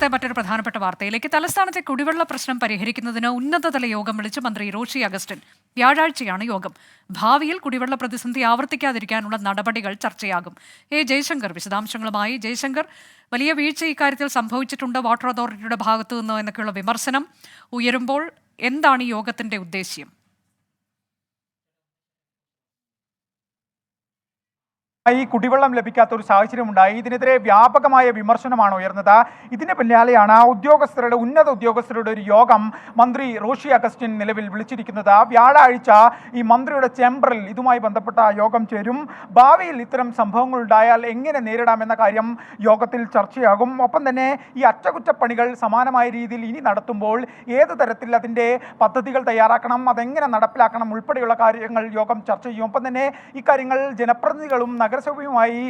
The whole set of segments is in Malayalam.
ഇന്നത്തെ മറ്റൊരു പ്രധാനപ്പെട്ട വാർത്തയിലേക്ക്. തലസ്ഥാനത്തെ കുടിവെള്ള പ്രശ്നം പരിഹരിക്കുന്നതിന് ഉന്നതതല യോഗം വിളിച്ച് മന്ത്രി റോഷി അഗസ്റ്റിൻ. വ്യാഴാഴ്ചയാണ് യോഗം. ഭാവിയിൽ കുടിവെള്ള പ്രതിസന്ധി ആവർത്തിക്കാതിരിക്കാനുള്ള നടപടികൾ ചർച്ചയാകും. എ ജയശങ്കർ വിശദാംശങ്ങളുമായി. ജയശങ്കർ വലിയ വീഴ്ച ഇക്കാര്യത്തിൽ സംഭവിച്ചിട്ടുണ്ട്. വാട്ടർ അതോറിറ്റിയുടെ ഭാഗത്തു നിന്നോ എന്നൊക്കെയുള്ള വിമർശനം ഉയരുമ്പോൾ എന്താണ് യോഗത്തിന്റെ ഉദ്ദേശ്യം? ഈ കുടിവെള്ളം ലഭിക്കാത്ത ഒരു സാഹചര്യം ഉണ്ടായി ഇതിനെതിരെ വ്യാപകമായ വിമർശനമാണ് ഉയർന്നത്. ഇതിന് പിന്നാലെയാണ് ഉദ്യോഗസ്ഥരുടെ ഉന്നത ഉദ്യോഗസ്ഥരുടെ ഒരു യോഗം മന്ത്രി റോഷി അഗസ്റ്റിൻ നിലവിൽ വിളിച്ചിരിക്കുന്നത്. വ്യാഴാഴ്ച ഈ മന്ത്രിയുടെ ചേംബറിൽ ഇതുമായി ബന്ധപ്പെട്ട യോഗം ചേരും. ഭാവിയിൽ ഇത്തരം സംഭവങ്ങൾ ഉണ്ടായാൽ എങ്ങനെ നേരിടാമെന്ന കാര്യം യോഗത്തിൽ ചർച്ചയാകും. ഒപ്പം തന്നെ ഈ അറ്റകുറ്റപ്പണികൾ സമാനമായ രീതിയിൽ ഇനി നടത്തുമ്പോൾ ഏത് തരത്തിൽ അതിന്റെ പദ്ധതികൾ തയ്യാറാക്കണം അതെങ്ങനെ നടപ്പിലാക്കണം ഉൾപ്പെടെയുള്ള കാര്യങ്ങൾ യോഗം ചർച്ച ചെയ്യും. ഒപ്പം തന്നെ ഇക്കാര്യങ്ങൾ ജനപ്രതിനിധികളും നഗരസഭയുമായി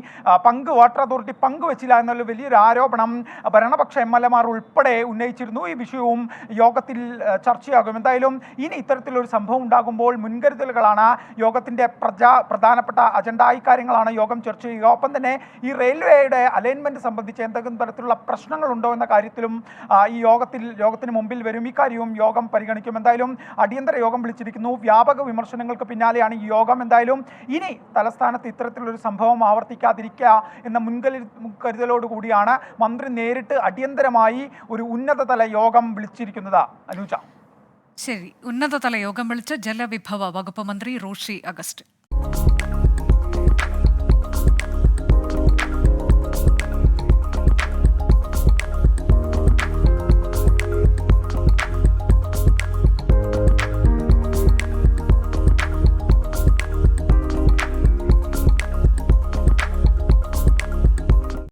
പങ്ക് വാട്ടർ അതോറിറ്റി പങ്കുവച്ചില്ല എന്നുള്ള വലിയൊരു ആരോപണം ഭരണപക്ഷ എം എൽ എമാർ ഉൾപ്പെടെ ഉന്നയിച്ചിരുന്നു. ഈ വിഷയവും യോഗത്തിൽ ചർച്ചയാകും. എന്തായാലും ഇനി ഇത്തരത്തിലൊരു സംഭവം ഉണ്ടാകുമ്പോൾ മുൻകരുതലുകളാണ് യോഗത്തിന്റെ പ്രജാ പ്രധാനപ്പെട്ട അജണ്ട കാര്യങ്ങളാണ് യോഗം ചർച്ച ചെയ്യുക. ഒപ്പം തന്നെ ഈ റെയിൽവേയുടെ അലൈൻമെന്റ് സംബന്ധിച്ച് എന്തെങ്കിലും തരത്തിലുള്ള പ്രശ്നങ്ങളുണ്ടോ എന്ന കാര്യത്തിലും ഈ യോഗത്തിൽ യോഗത്തിന് മുമ്പിൽ വരും. ഇക്കാര്യവും യോഗം പരിഗണിക്കും. എന്തായാലും അടിയന്തര യോഗം വിളിച്ചിരിക്കുന്നു. വ്യാപക വിമർശനങ്ങൾക്ക് പിന്നാലെയാണ് ഈ യോഗം. എന്തായാലും ഇനി തലസ്ഥാനത്ത് ഇത്തരത്തിലൊരു സംഭവം ആവർത്തിക്കാതിരിക്കുക എന്ന മുൻകരു മുൻകരുതലോട് കൂടിയാണ് മന്ത്രി നേരിട്ട് അടിയന്തരമായി ഒരു ഉന്നതതല യോഗം വിളിച്ചിരിക്കുന്നത്. അനുജ. ശരി. ഉന്നതതല യോഗം വിളിച്ച ജലവിഭവ വകുപ്പ് മന്ത്രി റോഷി അഗസ്റ്റ്.